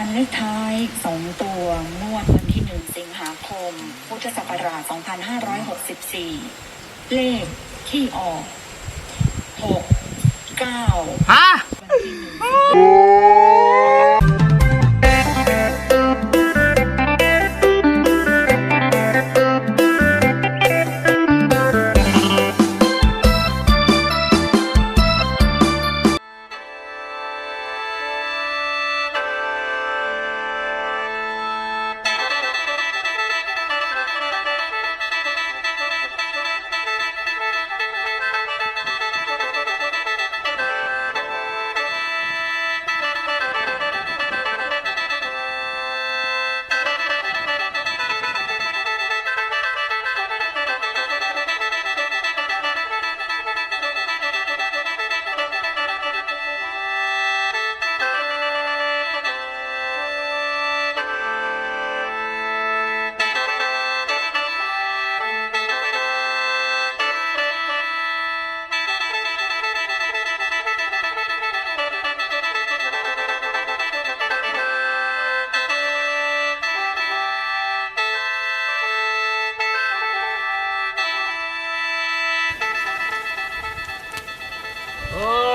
ัลเลขท้าย 2 ตัวงวดวันที่ 1 สิงหาคม พุทธศักราช 2564 เลขที่ออก 6 9ฮะวันที่1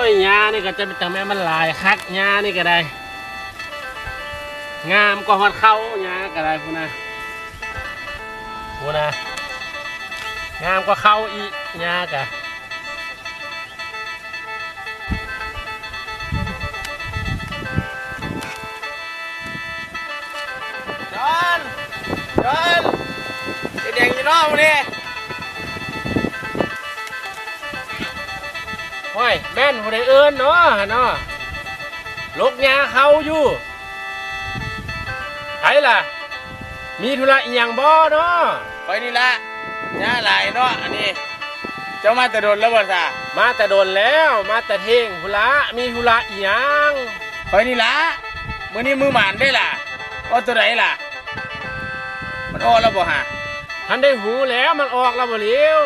ยหญ้านี่ก็จะเป็นจังแม่มันหลายคักหญ้านี่ก็ได้ งามกว่าฮอดเข้าหญ้าก็ได้พูนะพูนะงามกว่าเข้าอีกหญ้ากะจอนจอนเด็กๆอยู่นอกมาดิ โอ้ยแม่นผู้ใดเอิ้นเนาะเนาะลกยาเขาอยู่ไผล่ะ มีธุระอีหยังบ่เนาะไปนี่ละหน้าหลายเนาะอันนี้ เจ้ามาแต่โดนแล้วบ่ซะมาแต่โดนแล้วมาแต่เทงธุระมีธุระอีหยังไปนี่ละมื้อนี้มือหมานได้ล่ะเอาตัวไหนล่ะ มันอ้อแล้วบ่ฮะทันได้หูแล้วมันออกแล้วบ่เลี้ยว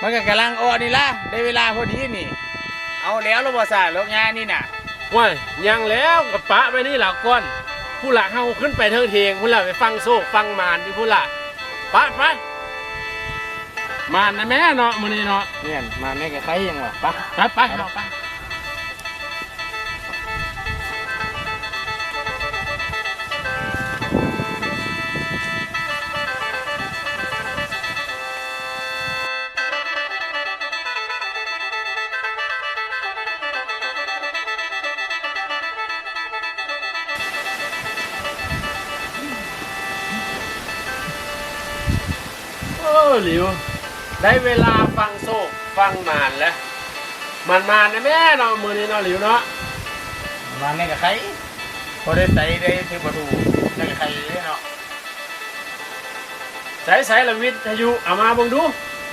มันก็กำลังอ้อนี่ละได้เวลาพอดีนี่ เอาแล้วแล้วบ่ซะลกยานี่น่ะว้ยยังแล้วกับปะไปนี่ล่ะก่อนผู้ละเฮาขึ้นไปเทิงเทงผู้ละไปฟังโซกฟังมานที่ผู้ละปะไปมานนะแม่เนาะมื้อนี้เนาะเนี่ยมาแม่กับใครยังวะปะไปไปเฮาไป หลิว ได้เวลาฟังโศกฟังมานแล้ว มันมานนะแม่เนาะมือนี้เนาะหลิวเนาะมาแม่กับใครพอได้ใส่ได้ถือประตูแม่กับใครเนาะใส่ใส่ละวิทยุเอามาเบิ่งดู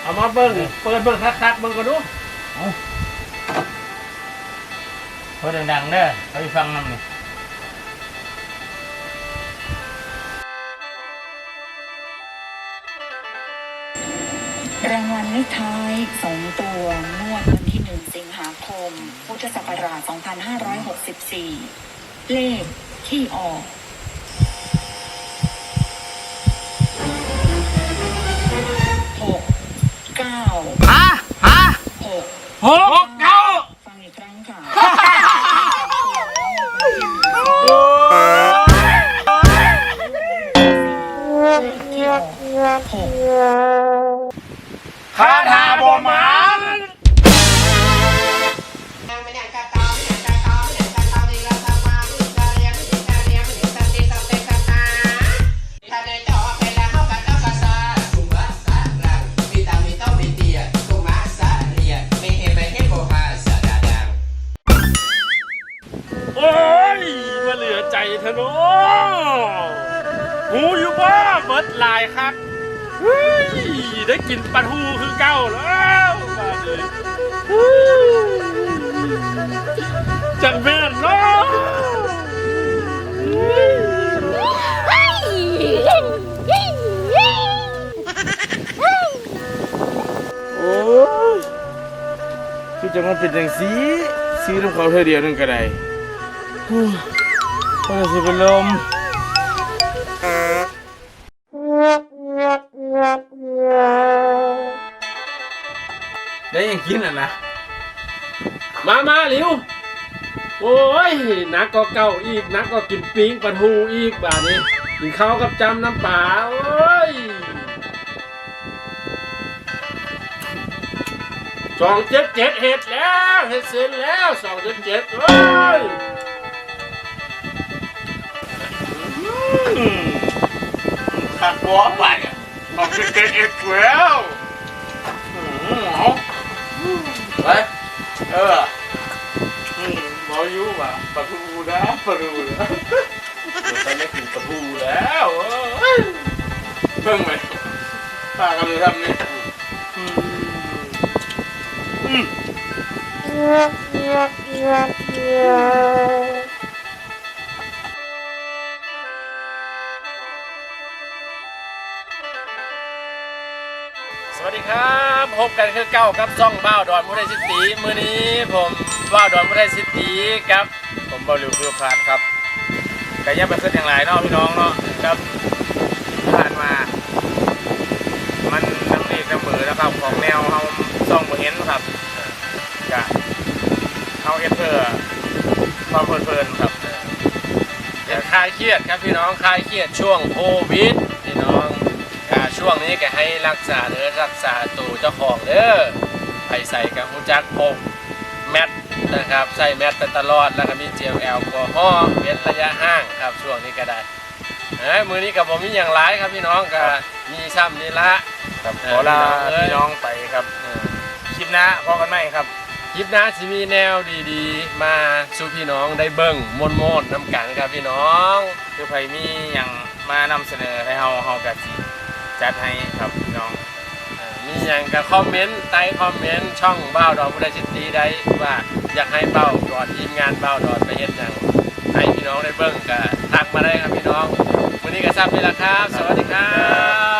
เอามาเบิ่งเปิดเบิ่งคักๆเบิ่งกันดูพอดังๆเด้อเขาไปฟังนำนี่ รางวัลเลขท้ายสองตัวงวดวันที่หนึ่งสิงหาคม พุทธศักราช 2564 เลขที่ออกหกเก้าฮะฮะหกหกเก้าฟังอีกครั้งค่ะโอ้ยที่ออกหก คาถาบ่หมานโอ้ยมาเหลือใจเธอเนาะหูอยู่บ้าเบิดลายครับ ได้กินปลาทูคือเก้าแล้วมาเลยจังแม่นนาะโอ้ยคือจะมาเป็นจังสีซื้อน้ำเขาเธอเดียวนึงก็ได้ฮู้ก็จะสิเป็นลม ได้ยังกินอะนะมามาหลิว โอ้ยนักก็เก่าอีกนักก็กินปิ้งปลาทูอีกบานี้กินข้าวกับจำน้ำปลาโอ้ยสองเจ็ดเจ็ดเห็ดแล้วเห็ดเสร็จแล้วสองเจ็ดเจ็ดโอ้ยขัดหัวไปอะออกเก่งๆเอ็กซ์แล้วอืม ไปเอออืมบอยูว่ะปลาทูนะปลาทูนะตอนนี้กินปลาทูแล้วเอ้ยเพิ่งไหมตากันเลยทำนี่อืมอืม สวัสดีครับ บกันคือเก้ากับซ่องบ้าวดอนมุไทยซิตีมื้อนี้ผมบ้าวดอนมุไทยซิตีครับ ผมบอลิวคือพลาดครับแต่ยังไปขึ้นอย่างไรเนาะพี่น้องเนาะครับผ่านมา มันน้ำดีเสมอนะครับของแนวเขาส่องบ่เห็นครับกะเขาเอฟเพื่อความเพลินครับอยาคลายเครียดครับพี่น้องคลายเครียดช่วงโควิด ช่วงนี้ก็ให้รักษาเด้อรักษาตัวเจ้าของเด้อไปใส่กับหูจักพกแมทนะครับใส่แมทไปตลอดแล้วก็มีเจลแอลกอฮอล์เว้นระยะห่างครับช่วงนี้ก็ได้เอ้ยมือนี้กับผมมีอย่างไรครับพี่น้องก็มีซ้ำนี่ละครับเอขออลาพี่พี่น้น้อองงไปครับเออคลิปหน้าพอกันไหมครับคลิปหน้าสิมีแนวดีๆ มาสู่พี่น้องได้เบิ่งมวนโมนๆน้ำกันครับพี่น้องคือใครมีอย่างมานำเสนอให้เฮาเฮากะสิ จัดให้ครับพี่น้อง มีอย่างกับคอมเมนต์ใต้คอมเมนต์ช่องเบ้าดอนพุทธจิตตีได้ว่าอยากให้เบ้าดอนทีมงานเบ้าดอนไปเห็นอย่างให้พี่น้องได้เบิ้งกับทักมาได้ครับพี่น้อง วันนี้ก็ทราบนี่แหละครับ สวัสดีครับ